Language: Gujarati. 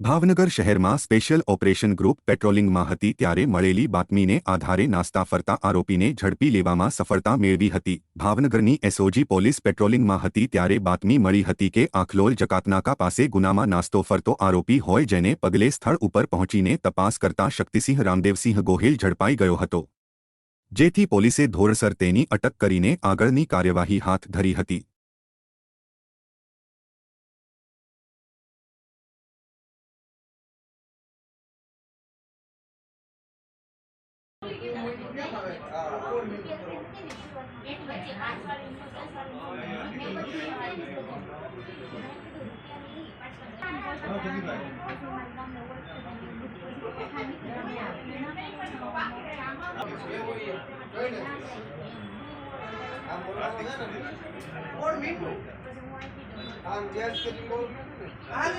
ભાવનગર શહેરમાં સ્પેશિયલ ઓપરેશન ગ્રુપ પેટ્રોલિંગમાં હતી ત્યારે મળેલી બાતમીને આધારે નાસ્તા ફરતા આરોપીને ઝડપી લેવામાં સફળતા મેળવી હતી. ભાવનગરની એસઓજી પોલીસ પેટ્રોલિંગમાં હતી ત્યારે બાતમી મળી હતી કે આખલોલ જકાતનાકા પાસે ગુનામાં નાસ્તો ફરતો આરોપી હોય જેને પગલે સ્થળ ઉપર પહોંચીને તપાસ કરતા શક્તિસિંહ રામદેવસિંહ ગોહિલ ઝડપાઈ ગયો હતો. જેથી પોલીસે ધોરસર તેની અટક કરીને આગળની કાર્યવાહી હાથ ધરી હતી. આમ ગેસ કરી બહુ